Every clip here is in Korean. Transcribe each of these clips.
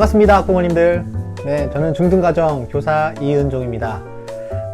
반갑습니다, 학부모님들. 네, 저는 중등가정 교사 이은종입니다.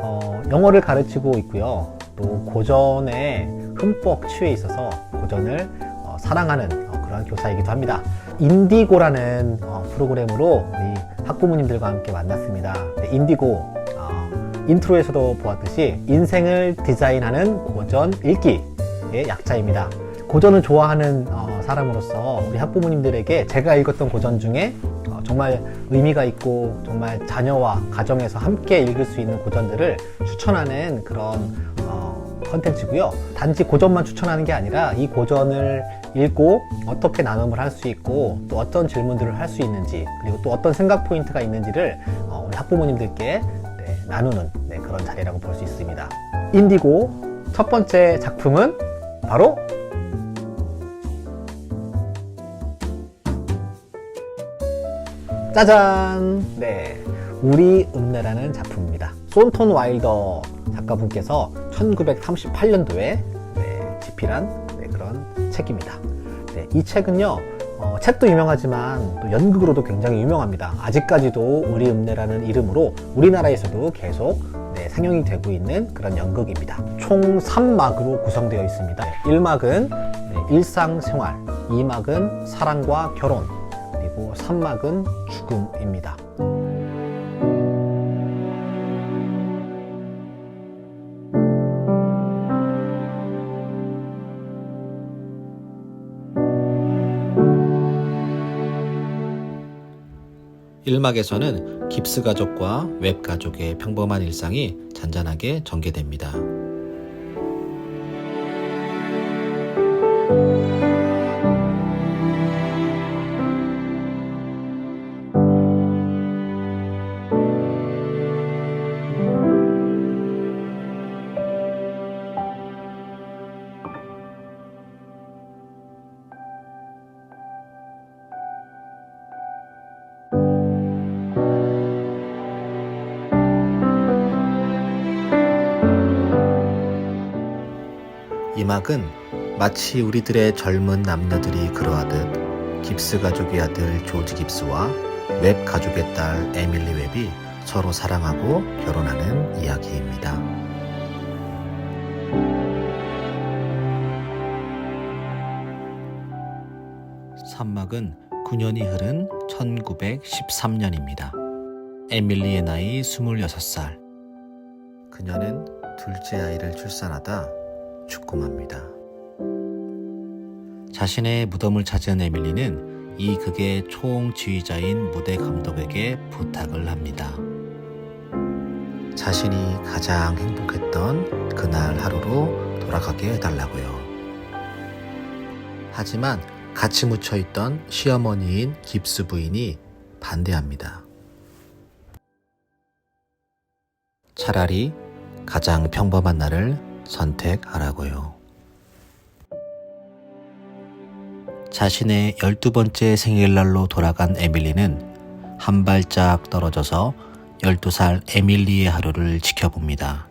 어, 영어를 가르치고 있고요. 또 고전에 흠뻑 취해 있어서 고전을 어, 사랑하는 어, 그런 교사이기도 합니다. 인디고라는 어, 프로그램으로 우리 학부모님들과 함께 만났습니다. 네, 인디고 어, 인트로에서도 보았듯이 인생을 디자인하는 고전 읽기의 약자입니다. 고전을 좋아하는 어, 사람으로서 우리 학부모님들에게 제가 읽었던 고전 중에 어, 정말 의미가 있고 정말 자녀와 가정에서 함께 읽을 수 있는 고전들을 추천하는 그런 어, 컨텐츠고요. 단지 고전만 추천하는 게 아니라 이 고전을 읽고 어떻게 나눔을 할 수 있고 또 어떤 질문들을 할 수 있는지 그리고 또 어떤 생각 포인트가 있는지를 어, 우리 학부모님들께 네, 나누는 네, 그런 자리라고 볼 수 있습니다. 인디고 첫 번째 작품은 바로 짜잔! 네. 우리 읍내라는 작품입니다. 손톤 와일더 작가분께서 1938년도에 집필한 네, 그런 책입니다. 네, 이 책은요, 어, 책도 유명하지만 또 연극으로도 굉장히 유명합니다. 아직까지도 우리 읍내라는 이름으로 우리나라에서도 계속 네, 상영이 되고 있는 그런 연극입니다. 총 3막으로 구성되어 있습니다. 1막은 일상생활, 2막은 사랑과 결혼, 그리고 3막은 죽음입니다. 일막에서는 깁스 가족과 웹 가족의 평범한 일상이 잔잔하게 전개됩니다. 이 막은 마치 우리들의 젊은 남녀들이 그러하듯 깁스 가족의 아들 조지 깁스와 웹 가족의 딸 에밀리 웹이 서로 사랑하고 결혼하는 이야기입니다. 산막은 9년이 흐른 1913년입니다. 에밀리의 나이 26살. 그녀는 둘째 아이를 출산하다 죽고 맙니다. 자신의 무덤을 찾은 에밀리는 이 극의 총 지휘자인 무대 감독에게 부탁을 합니다. 자신이 가장 행복했던 그날 하루로 돌아가게 해달라고요. 하지만 같이 묻혀있던 시어머니인 깁스 부인이 반대합니다. 차라리 가장 평범한 날을 선택하라고요. 자신의 12번째 생일날로 돌아간 에밀리는 한 발짝 떨어져서 12살 에밀리의 하루를 지켜봅니다.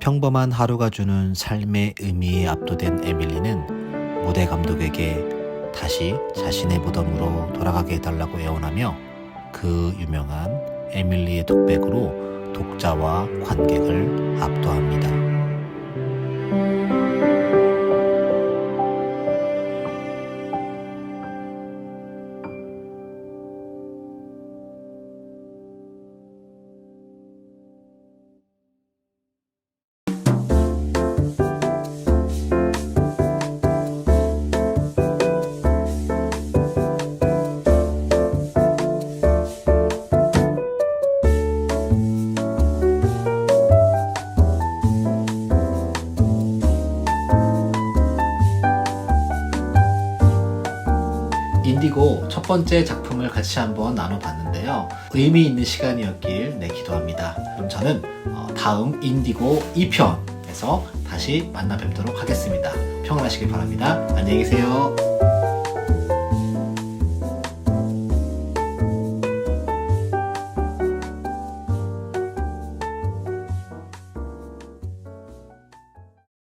평범한 하루가 주는 삶의 의미에 압도된 에밀리는 무대 감독에게 다시 자신의 무덤으로 돌아가게 해달라고 애원하며 그 유명한 에밀리의 독백으로 독자와 관객을 압도합니다. 인디고 첫 번째 작품을 같이 한번 나눠봤는데요. 의미 있는 시간이었길 네, 기도합니다. 그럼 저는 어, 다음 인디고 2편에서 다시 만나 뵙도록 하겠습니다. 평안하시길 바랍니다. 안녕히 계세요.